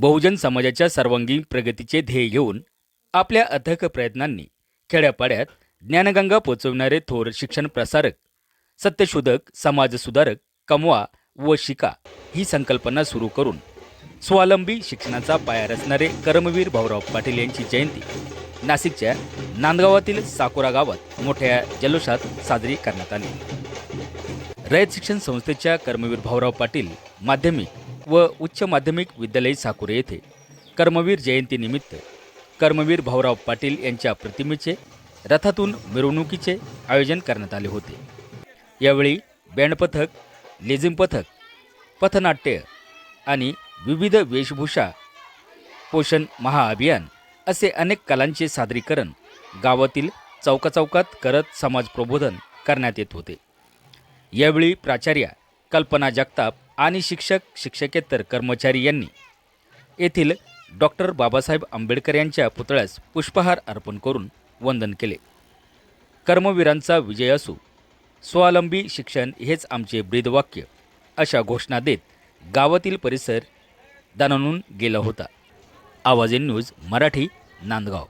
बहुजन समाजाच्या सर्वांगीण प्रगतीचे ध्येय घेऊन आपल्या अथक प्रयत्नांनी खेड्यापाड्यात ज्ञानगंगा पोचवणारे थोर शिक्षण प्रसारक सत्यशोधक समाजसुधारक कमवा व शिका ही संकल्पना सुरू करून स्वावलंबी शिक्षणाचा पाया रचणारे कर्मवीर भाऊराव पाटील यांची जयंती नाशिकच्या नांदगावातील साकोरा गावात मोठ्या जल्लोषात साजरी करण्यात आली. रयत शिक्षण संस्थेच्या कर्मवीर भाऊराव पाटील माध्यमिक व उच्च माध्यमिक विद्यालय साकुरे येथे. कर्मवीर जयंतीनिमित्त कर्मवीर भाऊराव पाटील यांच्या प्रतिमेचे रथातून मिरवणुकीचे आयोजन करण्यात आले होते. यावेळी बँड पथक लेझिम पथक पथनाट्य आणि विविध वेशभूषा पोषण महाअभियान असे अनेक कलांचे सादरीकरण गावातील चौकाचौकात करत समाज प्रबोधन करण्यात येत होते. यावेळी प्राचार्या कल्पना जगताप आणि शिक्षक शिक्षकेतर कर्मचारी यांनी येथील डॉक्टर बाबासाहेब आंबेडकर यांच्या पुतळ्यास पुष्पहार अर्पण करून वंदन केले. कर्मवीरांचा विजय असो स्वावलंबी शिक्षण हेच आमचे ब्रीदवाक्य अशा घोषणा देत गावातील परिसर दणानून गेला होता. आवाज इन न्यूज मराठी नांदगाव.